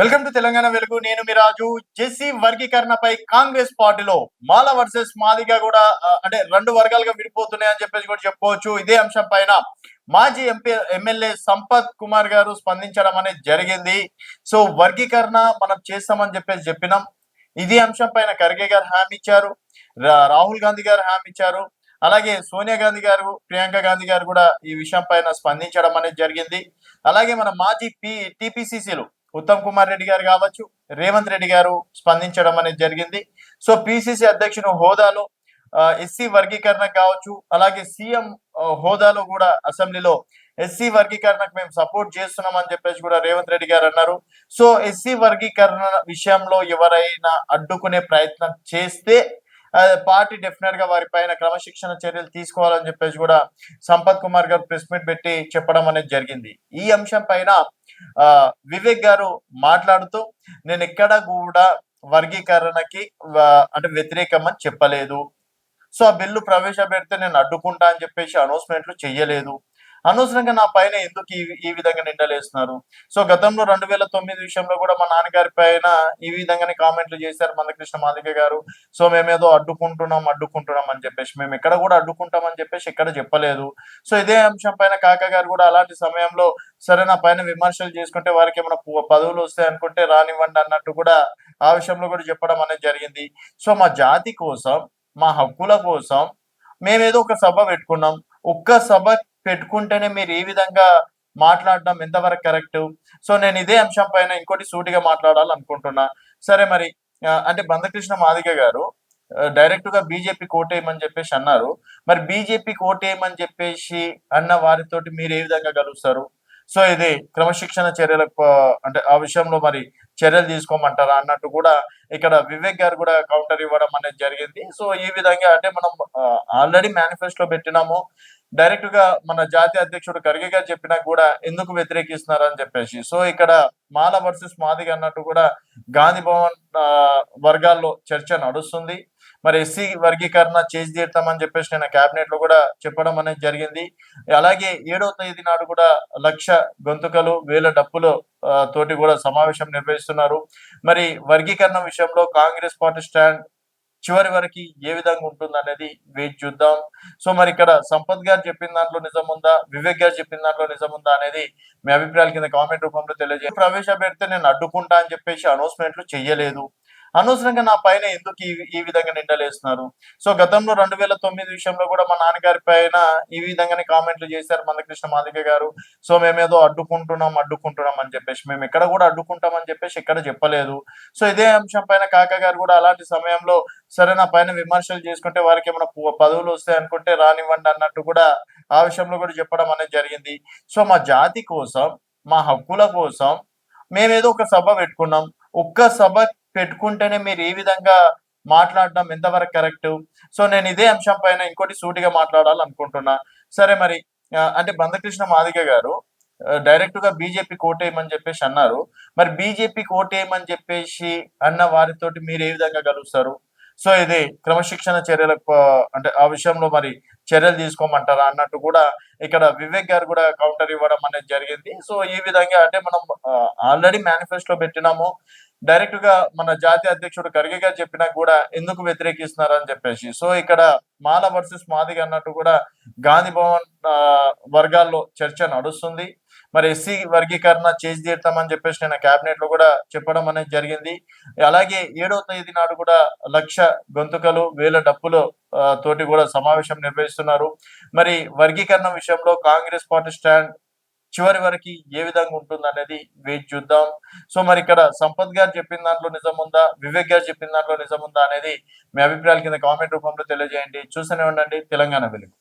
Welcome to Telangana వెలుగు. నేను మీ రాజు. Jessie వర్గీకరణపై Congress పార్టీలో మాల వర్సెస్ మాదిగా కూడా అంటే రెండు వర్గాలుగా విడిపోతున్నాయి అని చెప్పేసి కూడా చెప్పుకోవచ్చు. ఇదే అంశం పైన మాజీ ఎంపీ ఎమ్మెల్యే సంపత్ కుమార్ గారు స్పందించడం అనేది జరిగింది. సో వర్గీకరణ మనం చేస్తామని చెప్పేసి చెప్పినాం. ఇదే అంశం పైన ఖర్గే గారు హామీ ఇచ్చారు. రాహుల్ గాంధీ గారు హామీ ఇచ్చారు. అలాగే సోనియా గాంధీ గారు ప్రియాంక గాంధీ గారు కూడా ఈ విషయం పైన స్పందించడం అనేది జరిగింది. అలాగే మన మాజీ పి టిపిసిసిలు ఉత్తమ్ కుమార్ రెడ్డి గారు కావచ్చు రేవంత్ రెడ్డి గారు స్పందించడం అనేది జరిగింది. సో పిసిసి అధ్యక్షుని హోదాలో ఎస్సీ వర్గీకరణ కావచ్చు అలాగే సీఎం హోదాలో కూడా అసెంబ్లీలో ఎస్సీ వర్గీకరణకు మేము సపోర్ట్ చేస్తున్నాం అని చెప్పేసి కూడా రేవంత్ రెడ్డి గారు అన్నారు. సో ఎస్సీ వర్గీకరణ విషయంలో ఎవరైనా అడ్డుకునే ప్రయత్నం చేస్తే పార్టీ డెఫినెట్గా వారి పైన క్రమశిక్షణ చర్యలు తీసుకోవాలని చెప్పేసి కూడా సంపత్ కుమార్ గారు ప్రెస్ మీట్ పెట్టి చెప్పడం అనేది జరిగింది. ఈ అంశం పైన వివేక్ గారు మాట్లాడుతూ నేను ఎక్కడ కూడా వర్గీకరణకి అంటే వ్యతిరేకం అని చెప్పలేదు. సో ఆ బిల్లు ప్రవేశపెడితే నేను అడ్డుకుంటా అని చెప్పేసి అనౌన్స్మెంట్లు చెయ్యలేదు. అనవసరంగా నా పైన ఎందుకు ఈ ఈ విధంగా నిండలేస్తున్నారు సో గతంలో రెండు వేల తొమ్మిది విషయంలో కూడా మా నాన్నగారి పైన ఈ విధంగానే కామెంట్లు చేశారు మందకృష్ణ మాదిక గారు. సో మేమేదో అడ్డుకుంటున్నాం అడ్డుకుంటున్నాం అని చెప్పేసి మేము ఎక్కడ కూడా అడ్డుకుంటాం అని చెప్పేసి ఎక్కడ చెప్పలేదు. సో ఇదే అంశం పైన కాకా గారు కూడా అలాంటి సమయంలో సరే నా పైన విమర్శలు చేసుకుంటే వారికి ఏమైనా పదవులు వస్తాయి అనుకుంటే రానివ్వండి అన్నట్టు కూడా ఆ విషయంలో కూడా చెప్పడం అనేది జరిగింది. సో మా జాతి కోసం మా హక్కుల కోసం మేమేదో ఒక సభ పెట్టుకున్నాం. ఒక్క సభ పెట్టుకుంటేనే మీరు ఈ విధంగా మాట్లాడడం ఎంతవరకు కరెక్ట్? సో నేను ఇదే అంశం పైన ఇంకోటి సూటిగా మాట్లాడాలనుకుంటున్నా. సరే మరి అంటే బంధకృష్ణ మాదిగ గారు డైరెక్ట్గా బీజేపీ కోటేయమని చెప్పేసి అన్నారు. మరి బీజేపీ కోటేయమని చెప్పేసి అన్న వారితోటి మీరు ఏ విధంగా కలుస్తారు? సో ఇది క్రమశిక్షణ చర్యలకు అంటే ఆ విషయంలో మరి చర్యలు తీసుకోమంటారా అన్నట్టు కూడా ఇక్కడ వివేక్ గారు కూడా కౌంటర్ ఇవ్వడం అనేది జరిగింది. సో ఈ విధంగా అంటే మనం ఆల్రెడీ మేనిఫెస్టో పెట్టినాము. డైరెక్ట్గా మన జాతీయ అధ్యక్షుడు ఖర్గే గారు చెప్పినా కూడా ఎందుకు వ్యతిరేకిస్తున్నారు అని చెప్పేసి. సో ఇక్కడ మాల వర్సెస్ మాదిగ అన్నట్టు కూడా గాంధీ భవన్ ఆ, వర్గాల్లో చర్చ నడుస్తుంది. మరి ఎస్సీ వర్గీకరణ చేసి తీరుతామని చెప్పేసి నేను కేబినెట్లో కూడా చెప్పడం అనేది జరిగింది. అలాగే ఏడవ తేదీ నాడు కూడా లక్ష గొంతుకలు వేల డప్పులు తోటి కూడా సమావేశం నిర్వహిస్తున్నారు. మరి వర్గీకరణ విషయంలో కాంగ్రెస్ పార్టీ స్టాండ్ చివరి వరకు ఏ విధంగా ఉంటుంది అనేది వేచి చూద్దాం. సో మరి ఇక్కడ సంపత్ గారు చెప్పిన దాంట్లో నిజం ఉందా? వివేక్ గారు చెప్పిన దాంట్లో నిజం ఉందా అనేది మీ అభిప్రాయాల కింద కామెంట్ రూపంలో తెలియజేయండి. ప్రవేశపెడితే నేను అడ్డుకుంటా అని చెప్పేసి అనౌన్స్మెంట్లు చేయలేదు అనవసరంగా నా పైన ఎందుకు ఈ ఈ విధంగా నిండలేస్తున్నారు సో గతంలో రెండు వేల తొమ్మిది విషయంలో కూడా మా నాన్నగారి పైన ఈ విధంగానే కామెంట్లు చేశారు మందకృష్ణ మాదిగ గారు. సో మేమేదో అడ్డుకుంటున్నాం అడ్డుకుంటున్నాం అని చెప్పేసి మేము ఎక్కడ కూడా అడ్డుకుంటాం అని చెప్పేసి ఎక్కడ చెప్పలేదు. సో ఇదే అంశం పైన కాకా గారు కూడా అలాంటి సమయంలో సరే నా పైన విమర్శలు చేసుకుంటే వారికి ఏమైనా పదవులు వస్తాయి అనుకుంటే రానివ్వండి అన్నట్టు కూడా ఆ విషయంలో కూడా చెప్పడం అనేది జరిగింది. సో మా జాతి కోసం మా హక్కుల కోసం మేమేదో ఒక సభ పెట్టుకున్నాం. ఒక్క సభ పెట్టుకుంటేనే మీరు ఈ విధంగా మాట్లాడడం ఎంతవరకు కరెక్ట్? సో నేను ఇదే అంశం పైన ఇంకోటి సూటిగా మాట్లాడాలనుకుంటున్నా. సరే మరి అంటే బంధకృష్ణ మాదిగ గారు డైరెక్ట్గా బీజేపీ కోటేయమని చెప్పేసి అన్నారు. మరి బీజేపీ కోటేయమని చెప్పేసి అన్న వారితోటి మీరు ఏ విధంగా కలుస్తారు? సో ఇది క్రమశిక్షణ చర్యలకు అంటే ఆ విషయంలో మరి చర్యలు తీసుకోమంటారా అన్నట్టు కూడా ఇక్కడ వివేక్ గారు కూడా కౌంటర్ ఇవ్వడం అనేది జరిగింది. సో ఈ విధంగా అంటే మనం ఆల్రెడీ మేనిఫెస్టో పెట్టినాము. డైరెక్ట్గా మన జాతీయ అధ్యక్షుడు ఖర్గే గారు చెప్పినా కూడా ఎందుకు వ్యతిరేకిస్తున్నారు అని చెప్పేసి. సో ఇక్కడ మాల వర్సెస్ మాదిగ అన్నట్టు కూడా గాంధీ భవన్ ఆ, వర్గాల్లో చర్చ నడుస్తుంది. మరి ఎస్సీ వర్గీకరణ చేసి తీరుతామని చెప్పేసి నేను కేబినెట్లో కూడా చెప్పడం అనేది జరిగింది. అలాగే ఏడవ తేదీ నాడు కూడా లక్ష గొంతుకలు వేల డప్పులు తోటి కూడా సమావేశం నిర్వహిస్తున్నారు. మరి వర్గీకరణ విషయంలో కాంగ్రెస్ పార్టీ స్టాండ్ చివరి వరకు ఏ విధంగా ఉంటుంది అనేది వేచి చూద్దాం. సో మరి ఇక్కడ సంపత్ గారు చెప్పిన దాంట్లో నిజం ఉందా? వివేక్ గారు చెప్పిన దాంట్లో నిజం ఉందా అనేది మీ అభిప్రాయాల కింద కామెంట్ రూపంలో తెలియజేయండి. చూస్తూనే ఉండండి. తెలంగాణ వెలుగు.